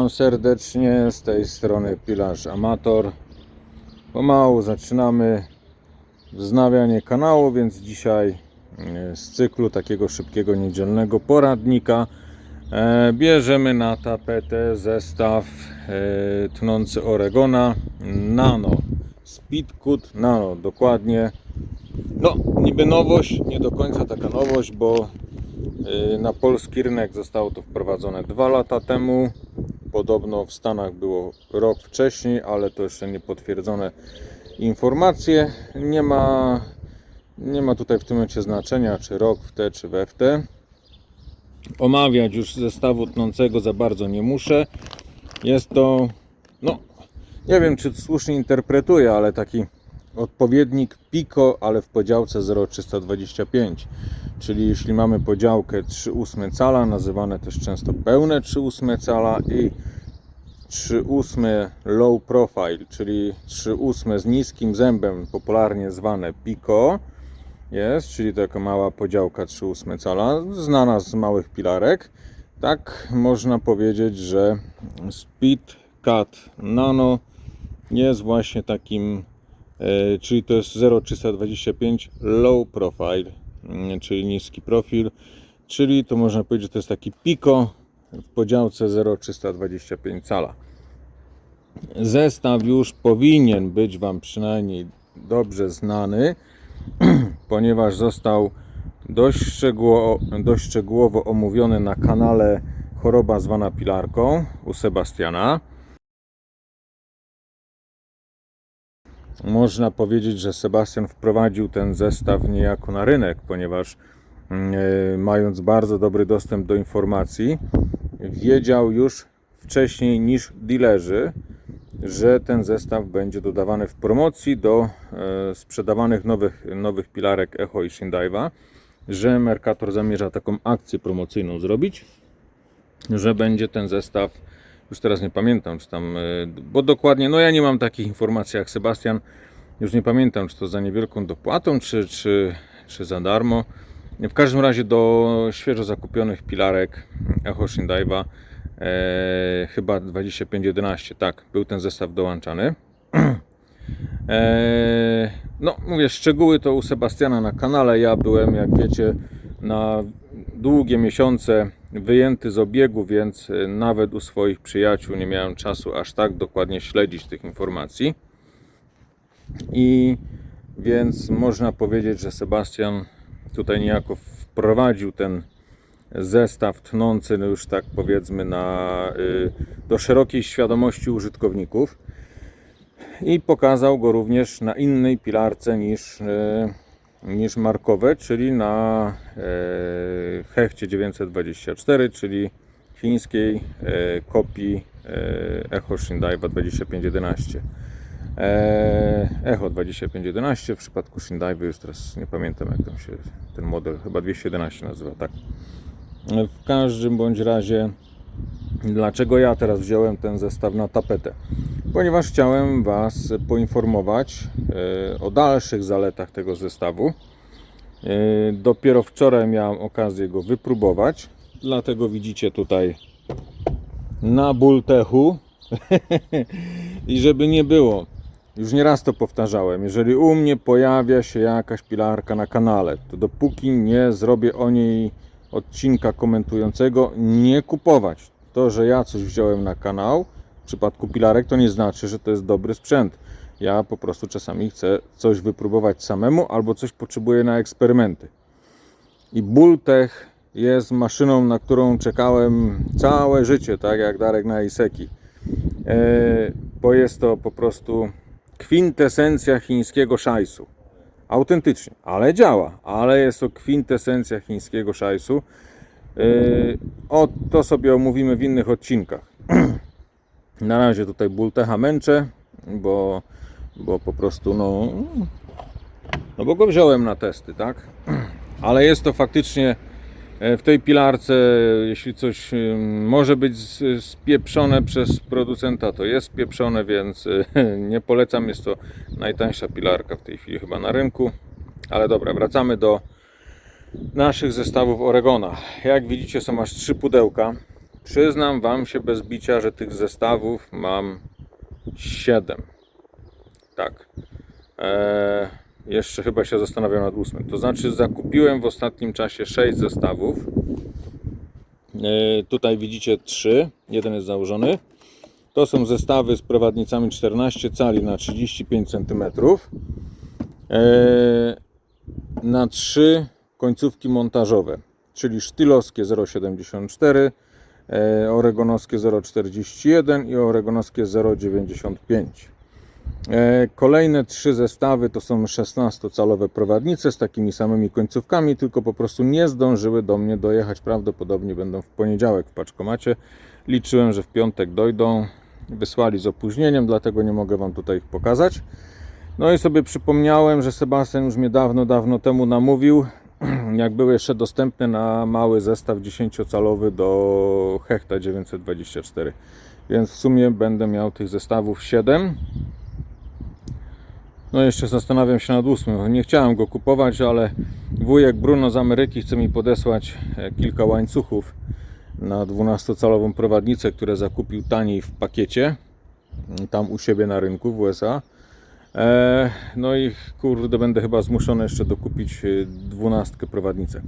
Witam serdecznie z tej strony Pilarz Amator. Pomału zaczynamy wznawianie kanału, więc dzisiaj e, z cyklu takiego szybkiego niedzielnego poradnika e, bierzemy na tapetę zestaw e, tnący Oregona Nano. Speedcut Nano, dokładnie. No, niby nowość, nie do końca taka nowość, bo Na polski rynek zostało to wprowadzone dwa lata temu. Podobno w Stanach było rok wcześniej, ale to jeszcze nie potwierdzone informacje. Nie ma, nie ma tutaj w tym momencie znaczenia, czy rok w te, czy we w te. Omawiać już zestawu tnącego za bardzo nie muszę. Jest to, no, nie wiem czy słusznie interpretuję, ale taki odpowiednik Pico, ale w podziałce 0,325. Czyli jeśli mamy podziałkę 3,8 cala, nazywane też często pełne 3,8 cala i 3,8 low profile, czyli 3,8 z niskim zębem, popularnie zwane Pico, jest, czyli taka mała podziałka 3,8 cala, znana z małych pilarek. Tak można powiedzieć, że Speed Cut Nano jest właśnie takim, czyli to jest 0,325 low profile, mm, czyli niski profil, czyli to można powiedzieć, że to jest taki Pico w podziałce 0,325 cala. Zestaw już powinien być Wam przynajmniej dobrze znany, ponieważ został dość, szczegóło, dość szczegółowo omówiony na kanale Choroba zwana pilarką u Sebastiana. Można powiedzieć, że Sebastian wprowadził ten zestaw niejako na rynek, ponieważ mm, e, mając bardzo dobry dostęp do informacji, wiedział już wcześniej niż dealerzy, że ten zestaw będzie dodawany w promocji do e, sprzedawanych nowych, nowych pilarek Echo i Shindiva, że Mercator zamierza taką akcję promocyjną zrobić, że będzie ten zestaw, już teraz nie pamiętam, czy tam, e, bo dokładnie, no ja nie mam takich informacji jak Sebastian, już nie pamiętam, czy to za niewielką dopłatą, czy, czy, czy za darmo. W każdym razie do świeżo zakupionych pilarek Echo Shindiva e, chyba 2511, tak, był ten zestaw dołączany. E, no, mówię, szczegóły to u Sebastiana na kanale. Ja byłem, jak wiecie, na długie miesiące wyjęty z obiegu, więc e, nawet u swoich przyjaciół nie miałem czasu aż tak dokładnie śledzić tych informacji. I więc można powiedzieć, że Sebastian tutaj niejako wprowadził ten zestaw tnący, no już tak powiedzmy, na, y, do szerokiej świadomości użytkowników i pokazał go również na innej pilarce niż, e, niż markowe, czyli na e, Hechcie 924, czyli chińskiej e, kopii e, Echo Shindiva 2511. E, Echo 2511 w przypadku Shindiva już teraz nie pamiętam jak tam się ten model chyba 211 nazywa, tak. W każdym bądź razie dlaczego ja teraz wziąłem ten zestaw na tapetę? Ponieważ chciałem Was poinformować e, o dalszych zaletach tego zestawu. E, Dopiero wczoraj miałem okazję go wypróbować, dlatego widzicie tutaj na Bultechu i żeby nie było, już nieraz to powtarzałem, jeżeli u mnie pojawia się jakaś pilarka na kanale, to dopóki nie zrobię o niej odcinka komentującego, nie kupować. To, że ja coś wziąłem na kanał, w przypadku pilarek, to nie znaczy, że to jest dobry sprzęt. Ja po prostu czasami chcę coś wypróbować samemu, albo coś potrzebuję na eksperymenty. I Bultech jest maszyną, na którą czekałem całe życie, tak jak Darek na Iseki. E, bo jest to po prostu kwintesencja chińskiego szajsu. Autentycznie, ale działa, ale jest to kwintesencja chińskiego szajsu. E, o, to sobie omówimy w innych odcinkach. Na razie tutaj Bultecha męczę, bo, bo po prostu no, no bo go wziąłem na testy, tak? Ale jest to faktycznie e, w tej pilarce, jeśli coś może być spieprzone przez producenta, to jest spieprzone, więc e, nie polecam. Jest to najtańsza pilarka w tej chwili chyba na rynku. Ale dobra, wracamy do naszych zestawów Oregona. Jak widzicie są aż trzy pudełka. Przyznam Wam się bez bicia, że tych zestawów mam 7. Tak. Eee, jeszcze chyba się zastanawiam nad ósmym. To znaczy zakupiłem w ostatnim czasie 6 zestawów. Eee, tutaj widzicie 3. Jeden jest założony. To są zestawy z prowadnicami 14 cali na 35 cm. Eee, na 3 końcówki montażowe, czyli sztylowskie 0,74, e, oregonowskie 0,41 i oregonowskie 0,95. E, Kolejne trzy zestawy to są 16-calowe prowadnice z takimi samymi końcówkami, tylko po prostu nie zdążyły do mnie dojechać. Prawdopodobnie będą w poniedziałek w paczkomacie. Liczyłem, że w piątek dojdą. Wysłali z opóźnieniem, dlatego nie mogę Wam tutaj ich pokazać. No i sobie przypomniałem, że Sebastian już mnie dawno, dawno temu namówił, jak były jeszcze dostępne na mały zestaw 10-calowy do Hechta 924. Więc w sumie będę miał tych zestawów 7. No jeszcze zastanawiam się nad ósmym. Nie chciałem go kupować, ale wujek Bruno z Ameryki chce mi podesłać e, kilka łańcuchów na 12-calową prowadnicę, które zakupił taniej w pakiecie tam u siebie na rynku w USA. E, no i kurde, będę chyba zmuszony jeszcze dokupić e, dwunastkę prowadnicę.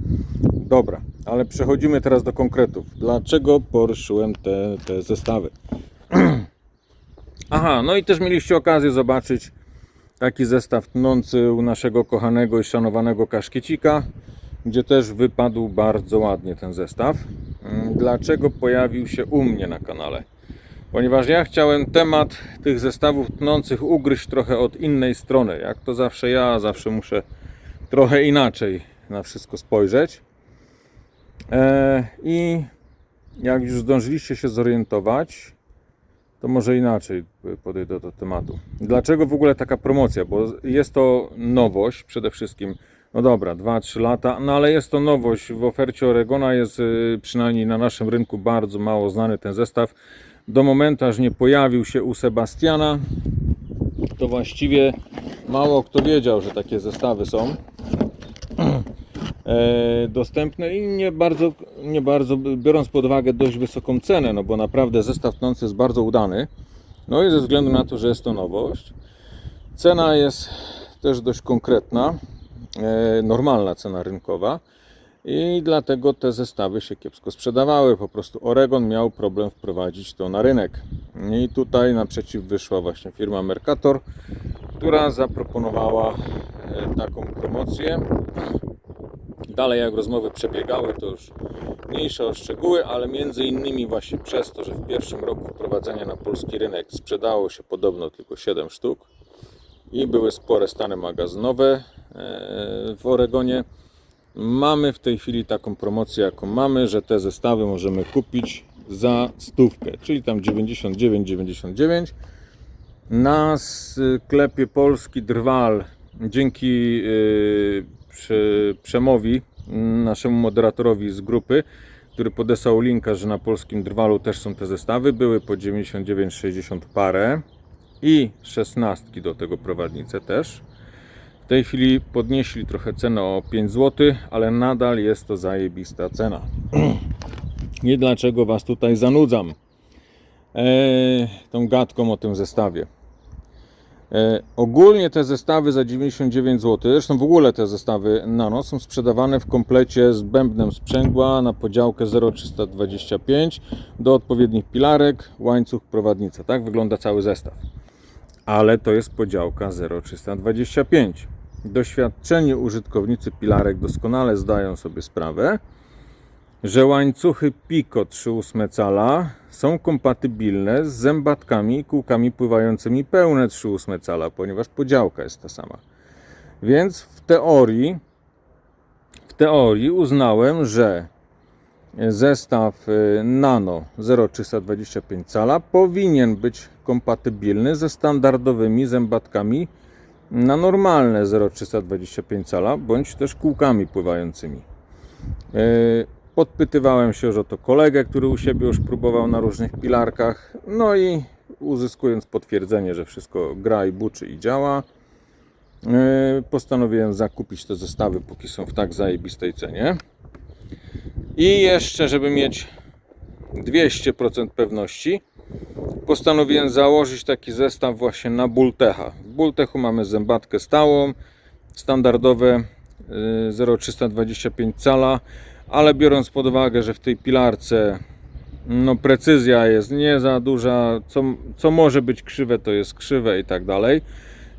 Dobra, ale przechodzimy teraz do konkretów. Dlaczego poruszyłem te, te zestawy? Aha, no i też mieliście okazję zobaczyć taki zestaw tnący u naszego kochanego i szanowanego kaszkiecika, gdzie też wypadł bardzo ładnie ten zestaw. Mm, Dlaczego pojawił się u mnie na kanale? Ponieważ ja chciałem temat tych zestawów tnących ugryźć trochę od innej strony. Jak to zawsze ja, zawsze muszę trochę inaczej na wszystko spojrzeć. E, I jak już zdążyliście się zorientować, to może inaczej podejdę do tematu. Dlaczego w ogóle taka promocja? Bo jest to nowość przede wszystkim. No dobra, 2-3 lata, no ale jest to nowość. W ofercie Oregona jest y, przynajmniej na naszym rynku bardzo mało znany ten zestaw. Do momentu, aż nie pojawił się u Sebastiana, to właściwie mało kto wiedział, że takie zestawy są e, dostępne i nie bardzo, nie bardzo, biorąc pod uwagę dość wysoką cenę, no bo naprawdę zestaw tnący jest bardzo udany. No i ze względu na to, że jest to nowość, cena jest też dość konkretna, e, normalna cena rynkowa i dlatego te zestawy się kiepsko sprzedawały. Po prostu Oregon miał problem wprowadzić to na rynek. I tutaj naprzeciw wyszła właśnie firma Mercator, która zaproponowała e, taką promocję. Dalej jak rozmowy przebiegały, to już mniejsze o szczegóły, ale między innymi właśnie przez to, że w pierwszym roku wprowadzenia na polski rynek sprzedało się podobno tylko 7 sztuk i były spore stany magazynowe e, w Oregonie. Mamy w tej chwili taką promocję, jaką mamy, że te zestawy możemy kupić za stówkę, czyli tam 99,99 na sklepie Polski Drwal dzięki yy, Przemowi, naszemu moderatorowi z grupy, który podesłał linka, że na polskim Drwalu też są te zestawy, były po 99,60 parę i 16 do tego prowadnice też. W tej chwili podnieśli trochę cenę o 5 zł, ale nadal jest to zajebista cena. Nie dlaczego Was tutaj zanudzam eee, tą gadką o tym zestawie. E, ogólnie te zestawy za 99 zł, zresztą w ogóle te zestawy Nano są sprzedawane w komplecie z bębnem sprzęgła na podziałkę 0,325 do odpowiednich pilarek, łańcuch, prowadnica. Tak wygląda cały zestaw. Ale to jest podziałka 0,325. Doświadczeni użytkownicy pilarek doskonale zdają sobie sprawę, że łańcuchy Pico 3,8 cala są kompatybilne z zębatkami i kółkami pływającymi pełne 3,8 cala, ponieważ podziałka jest ta sama. Więc w teorii, w teorii uznałem, że zestaw y, Nano 0,325 cala powinien być kompatybilny ze standardowymi zębatkami na normalne 0,325 cala, bądź też kółkami pływającymi. Y, Podpytywałem się już o to kolegę, który u siebie już próbował na różnych pilarkach. No i uzyskując potwierdzenie, że wszystko gra i buczy i działa, yy, postanowiłem zakupić te zestawy, póki są w tak zajebistej cenie. I jeszcze, żeby mieć 200% pewności, postanowiłem założyć taki zestaw właśnie na Bultecha. W Bultechu mamy zębatkę stałą, standardowe y, 0,325 cala, ale biorąc pod uwagę, że w tej pilarce no, precyzja jest nie za duża, co, co może być krzywe, to jest krzywe i tak dalej.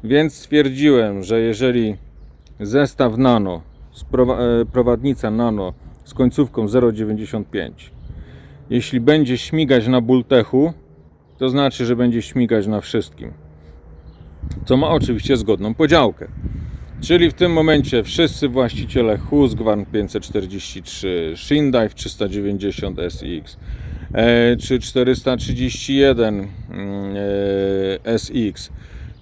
Więc stwierdziłem, że jeżeli zestaw nano, e, prowadnica nano z końcówką 0,95, jeśli będzie śmigać na bultechu, to znaczy, że będzie śmigać na wszystkim. Co ma oczywiście zgodną podziałkę. Czyli w tym momencie wszyscy właściciele Husqvarna 543, Shindive 390 SX czy 431 mm, e, SX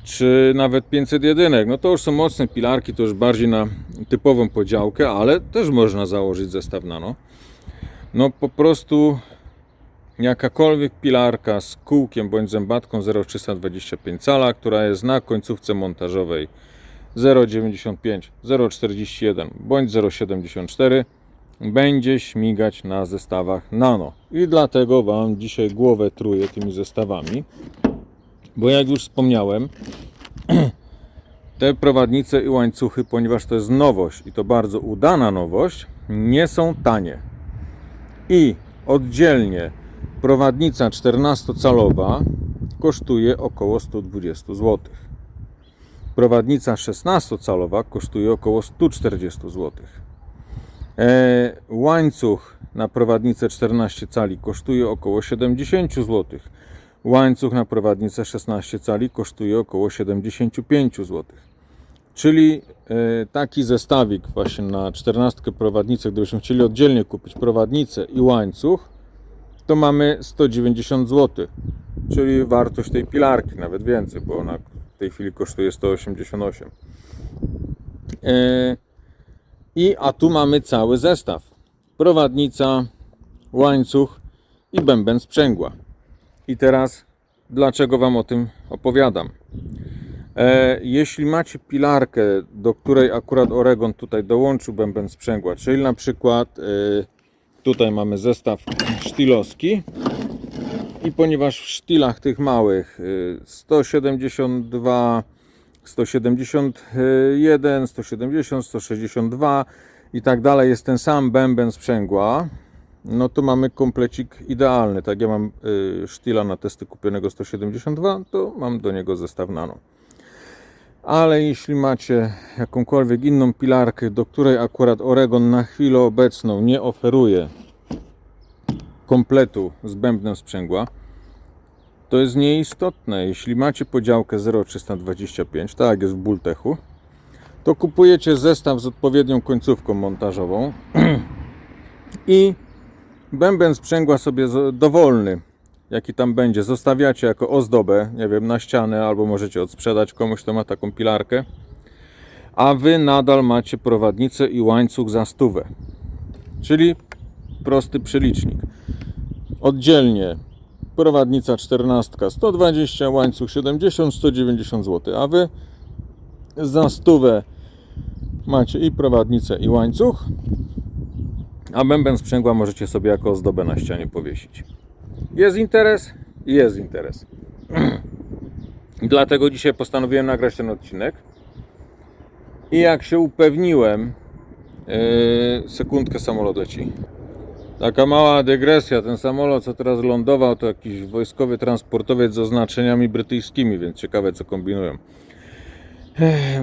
czy nawet 501, no to już są mocne pilarki, to już bardziej na typową podziałkę, ale też można założyć zestaw nano. No po prostu jakakolwiek pilarka z kółkiem bądź zębatką 0,325 cala, która jest na końcówce montażowej 0,95, 0,41 bądź 0,74 będzie śmigać na zestawach nano. I dlatego Wam dzisiaj głowę truję tymi zestawami, bo jak już wspomniałem, te prowadnice i łańcuchy, ponieważ to jest nowość i to bardzo udana nowość, nie są tanie. I oddzielnie prowadnica 14-calowa kosztuje około 120 zł. Prowadnica 16-calowa kosztuje około 140 zł. E, łańcuch na prowadnicę 14 cali kosztuje około 70 zł. Łańcuch na prowadnicę 16 cali kosztuje około 75 zł. Czyli e, taki zestawik właśnie na 14 prowadnicę, gdybyśmy chcieli oddzielnie kupić prowadnicę i łańcuch, to mamy 190 zł. Czyli wartość tej pilarki, nawet więcej, bo ona w tej chwili kosztuje 188. E, I a tu mamy cały zestaw. Prowadnica, łańcuch i bęben sprzęgła. I teraz dlaczego Wam o tym opowiadam? E, jeśli macie pilarkę, do której akurat Oregon tutaj dołączył bęben sprzęgła, czyli na przykład e, tutaj mamy zestaw sztilowski i ponieważ w sztilach tych małych y, 172, 171, 170, 162 i tak dalej jest ten sam bęben sprzęgła, no to mamy komplecik idealny. Tak ja mam y, sztila na testy kupionego 172, to mam do niego zestaw nano. Ale jeśli macie jakąkolwiek inną pilarkę, do której akurat Oregon na chwilę obecną nie oferuje kompletu z bębnem sprzęgła, to jest nieistotne. Jeśli macie podziałkę 0,325, tak jak jest w Bultechu, to kupujecie zestaw z odpowiednią końcówką montażową i bęben sprzęgła sobie dowolny, jaki tam będzie, zostawiacie jako ozdobę, nie wiem, na ścianę, albo możecie odsprzedać komuś, kto ma taką pilarkę, a wy nadal macie prowadnicę i łańcuch za stówę. Czyli prosty przelicznik. Oddzielnie prowadnica 14 120, łańcuch 70, 190 zł, a wy za stówę macie i prowadnicę i łańcuch, a bęben sprzęgła możecie sobie jako ozdobę na ścianie powiesić. Jest interes? Jest interes. Dlatego dzisiaj postanowiłem nagrać ten odcinek. I jak się upewniłem, yy, sekundkę samolot leci. Taka mała dygresja. Ten samolot, co teraz lądował, to jakiś wojskowy transportowiec z oznaczeniami brytyjskimi, więc ciekawe, co kombinują.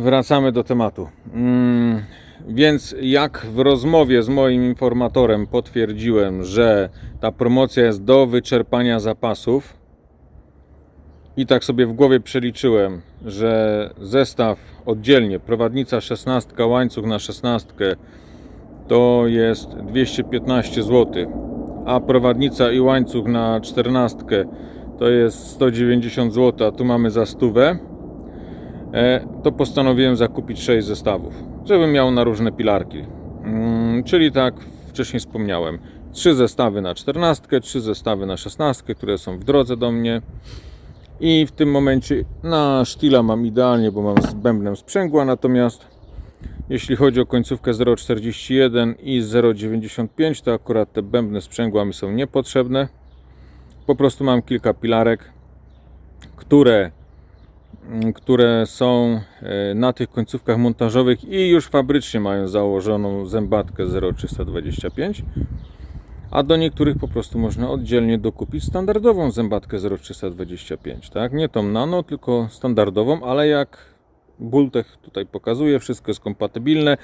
Wracamy do tematu. Mm, więc jak w rozmowie z moim informatorem potwierdziłem, że ta promocja jest do wyczerpania zapasów i tak sobie w głowie przeliczyłem, że zestaw oddzielnie, prowadnica 16, łańcuch na 16 to jest 215 zł, a prowadnica i łańcuch na 14 to jest 190 zł, a tu mamy za stówę, to postanowiłem zakupić 6 zestawów, żebym miał na różne pilarki. Mm, Czyli tak wcześniej wspomniałem, 3 zestawy na 14, 3 zestawy na 16, które są w drodze do mnie. I w tym momencie na sztila mam idealnie, bo mam z bębnem sprzęgła, natomiast jeśli chodzi o końcówkę 0,41 i 0,95, to akurat te bębny sprzęgła mi są niepotrzebne. po prostu mam kilka pilarek, które, które są e, na tych końcówkach montażowych i już fabrycznie mają założoną zębatkę 0,325 a do niektórych po prostu można oddzielnie dokupić standardową zębatkę 0,325, tak? Nie tą nano, tylko standardową, ale jak Bultech tutaj pokazuje, wszystko jest kompatybilne.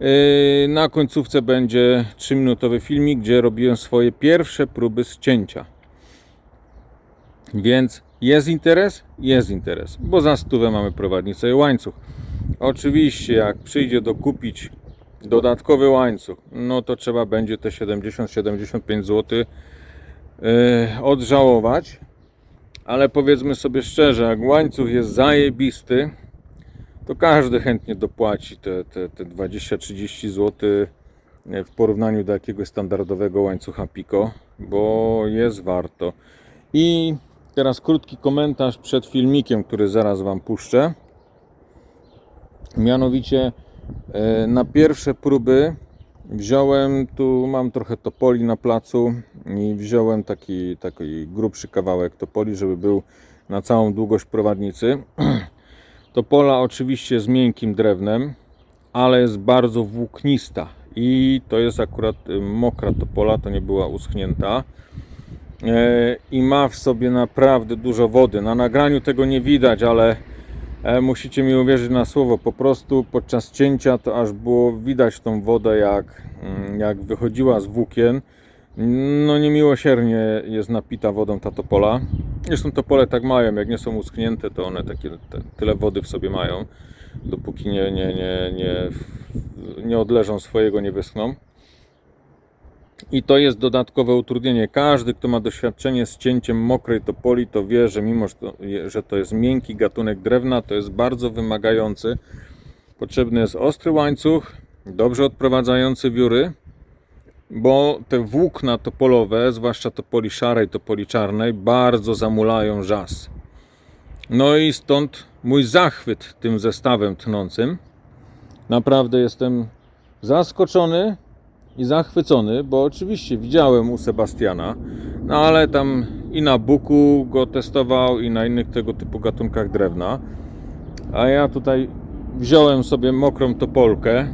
Yy, Na końcówce będzie 3-minutowy filmik, gdzie robiłem swoje pierwsze próby ścięcia. Więc jest interes? Jest interes, bo za stówę mamy prowadnicę i łańcuch. Oczywiście, jak przyjdzie dokupić dodatkowy łańcuch, no to trzeba będzie te 70-75 zł yy, odżałować. Ale powiedzmy sobie szczerze, jak łańcuch jest zajebisty, to każdy chętnie dopłaci te, te, te 20-30 zł w porównaniu do jakiegoś standardowego łańcucha Pico, bo jest warto. I teraz krótki komentarz przed filmikiem, który zaraz Wam puszczę. Mianowicie e, na pierwsze próby wziąłem, tu mam trochę topoli na placu i wziąłem taki, taki grubszy kawałek topoli, żeby był na całą długość prowadnicy. Topola oczywiście z miękkim drewnem, ale jest bardzo włóknista i to jest akurat y, mokra topola, to nie była uschnięta i ma w sobie naprawdę dużo wody. Na nagraniu tego nie widać, ale e, musicie mi uwierzyć na słowo. Po prostu podczas cięcia to aż było widać tą wodę, jak, mm, jak wychodziła z włókien. No niemiłosiernie jest napita wodą ta topola. Zresztą topole tak mają, jak nie są uschnięte, to one takie, te, tyle wody w sobie mają, dopóki nie, nie, nie, nie, nie odleżą swojego, nie wyschną. I to jest dodatkowe utrudnienie. Każdy, kto ma doświadczenie z cięciem mokrej topoli, to wie, że mimo, że to, jest miękki gatunek drewna, to jest bardzo wymagający. Potrzebny jest ostry łańcuch, dobrze odprowadzający wióry, bo te włókna topolowe, zwłaszcza topoli szarej, topoli czarnej, bardzo zamulają żas. No i stąd mój zachwyt tym zestawem tnącym. Naprawdę jestem zaskoczony i zachwycony, bo oczywiście widziałem u Sebastiana, no ale tam i na buku go testował, i na innych tego typu gatunkach drewna. A ja tutaj wziąłem sobie mokrą topolkę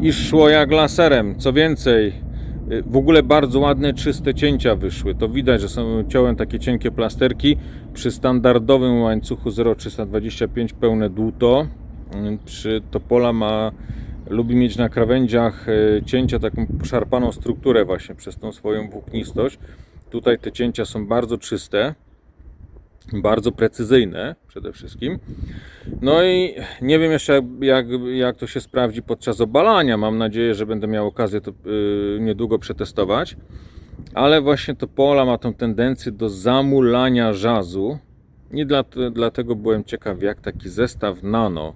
i szło jak laserem. Co więcej, w ogóle bardzo ładne, czyste cięcia wyszły. To widać, że są ciąłem takie cienkie plasterki. Przy standardowym łańcuchu 0,325 pełne dłuto. Przy Topola ma, lubi mieć na krawędziach y, cięcia taką poszarpaną strukturę właśnie przez tą swoją włóknistość. Tutaj te cięcia są bardzo czyste bardzo precyzyjne przede wszystkim. No i nie wiem jeszcze jak, jak to się sprawdzi podczas obalania. Mam nadzieję, że będę miał okazję to yy, niedługo przetestować. Ale właśnie to pola ma tą tendencję do zamulania żazu. I dla, dlatego byłem ciekaw, jak taki zestaw nano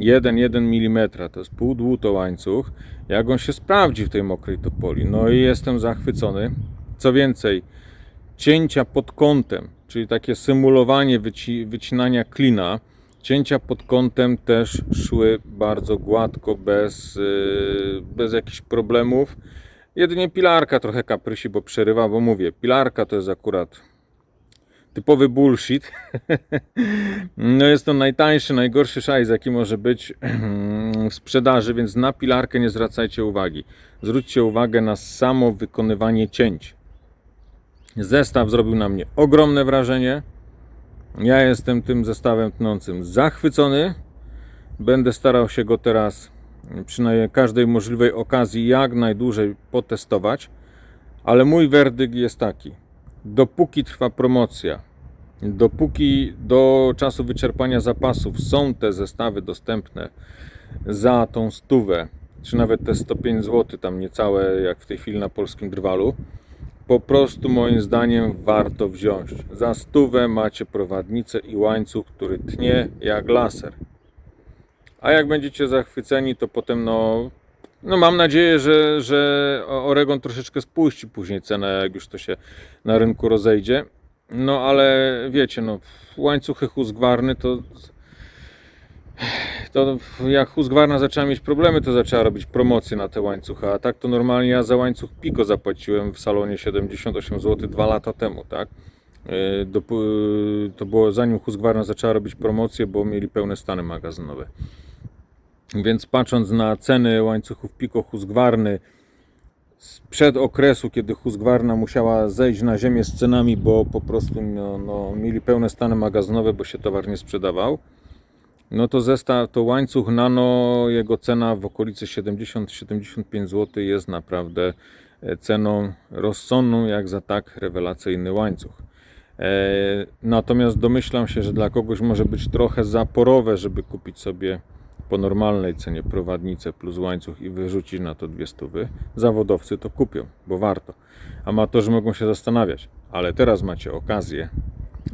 1,1 mm, to jest pół dłuto łańcuch, jak on się sprawdzi w tej mokrej topoli. No i jestem zachwycony. Co więcej, cięcia pod kątem, czyli takie symulowanie wyci wycinania klina, cięcia pod kątem też szły bardzo gładko, bez, yy, bez jakichś problemów. Jedynie pilarka trochę kaprysi, bo przerywa, bo mówię, pilarka to jest akurat typowy bullshit. No jest to najtańszy, najgorszy szajs, jaki może być w sprzedaży, więc na pilarkę nie zwracajcie uwagi. Zwróćcie uwagę na samo wykonywanie cięć. Zestaw zrobił na mnie ogromne wrażenie. Ja jestem tym zestawem tnącym zachwycony. Będę starał się go teraz przy każdej możliwej okazji jak najdłużej potestować. Ale mój werdykt jest taki. Dopóki trwa promocja, dopóki do czasu wyczerpania zapasów są te zestawy dostępne za tą stówę, czy nawet te 105 zł, tam niecałe jak w tej chwili na polskim drwalu, po prostu moim zdaniem warto wziąć. Za stówę macie prowadnicę i łańcuch, który tnie jak laser. A jak będziecie zachwyceni, to potem no, no mam nadzieję, że, że Oregon troszeczkę spuści później cenę, jak już to się na rynku rozejdzie. No ale wiecie, no łańcuchy Husqvarny to to jak Husqvarna zaczęła mieć problemy, to zaczęła robić promocje na te łańcuchy, a tak to normalnie ja za łańcuch Pico zapłaciłem w salonie 78 zł dwa lata temu, tak? Dop- To było zanim Husqvarna zaczęła robić promocje, bo mieli pełne stany magazynowe. Więc patrząc na ceny łańcuchów Pico Husqvarny sprzed okresu, kiedy Husqvarna musiała zejść na ziemię z cenami, bo po prostu no, no, mieli pełne stany magazynowe, bo się towar nie sprzedawał, no to zestaw, to łańcuch nano, jego cena w okolicy 70-75 zł jest naprawdę e, ceną rozsądną, jak za tak rewelacyjny łańcuch. E, Natomiast domyślam się, że dla kogoś może być trochę zaporowe, żeby kupić sobie po normalnej cenie prowadnicę plus łańcuch i wyrzucić na to dwie stówy. Zawodowcy to kupią, bo warto. Amatorzy mogą się zastanawiać, ale teraz macie okazję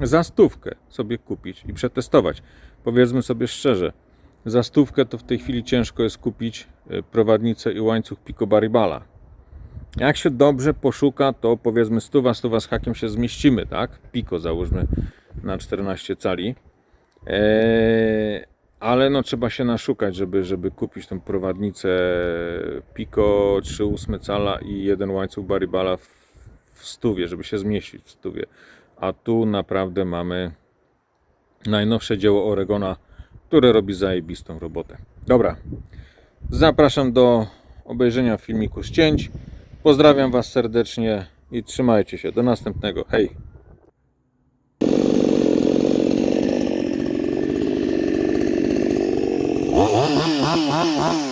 za stówkę sobie kupić i przetestować. Powiedzmy sobie szczerze, za stówkę to w tej chwili ciężko jest kupić e, prowadnicę i łańcuch Pico Baribala. Jak się dobrze poszuka, to powiedzmy stuwa, stuwa z hakiem się zmieścimy, tak? Pico załóżmy na 14 cali. Eee, ale no trzeba się naszukać, żeby, żeby kupić tą prowadnicę Pico 3,8 cala i jeden łańcuch Baribala w, w stówie, żeby się zmieścić w stówie. A tu naprawdę mamy najnowsze dzieło Oregona, które robi zajebistą robotę. Dobra, zapraszam do obejrzenia filmiku z cięć. Pozdrawiam Was serdecznie i trzymajcie się. Do następnego. Hej! Mm-hmm.